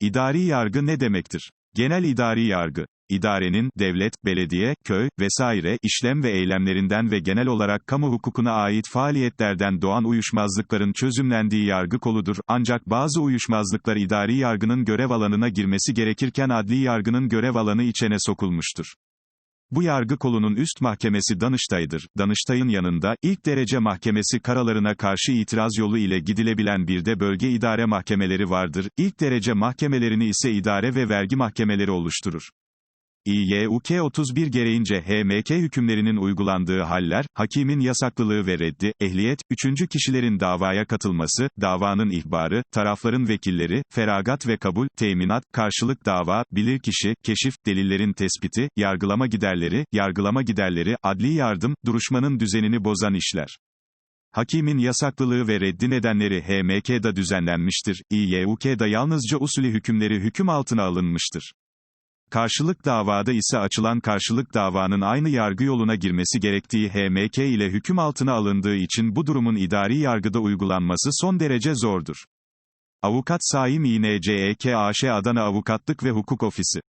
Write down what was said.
İdari yargı ne demektir? Genel idari yargı, idarenin, devlet, belediye, köy, vesaire, işlem ve eylemlerinden ve genel olarak kamu hukukuna ait faaliyetlerden doğan uyuşmazlıkların çözümlendiği yargı koludur, ancak bazı uyuşmazlıklar idari yargının görev alanına girmesi gerekirken adli yargının görev alanı içine sokulmuştur. Bu yargı kolunun üst mahkemesi Danıştay'dır. Danıştay'ın yanında, ilk derece mahkemesi kararlarına karşı itiraz yolu ile gidilebilen bir de bölge idare mahkemeleri vardır. İlk derece mahkemelerini ise idare ve vergi mahkemeleri oluşturur. İYUK 31 gereğince HMK hükümlerinin uygulandığı haller, hakimin yasaklılığı ve reddi, ehliyet, üçüncü kişilerin davaya katılması, davanın ihbarı, tarafların vekilleri, feragat ve kabul, teminat, karşılık dava, bilirkişi, keşif, delillerin tespiti, yargılama giderleri, yargılama giderleri, adli yardım, duruşmanın düzenini bozan işler. Hakimin yasaklılığı ve reddi nedenleri HMK'da düzenlenmiştir, İYUK'da yalnızca usulü hükümleri hüküm altına alınmıştır. Karşılık davada ise açılan karşılık davanın aynı yargı yoluna girmesi gerektiği HMK ile hüküm altına alındığı için bu durumun idari yargıda uygulanması son derece zordur. Avukat Saim İNCEK AŞ Adana Avukatlık ve Hukuk Ofisi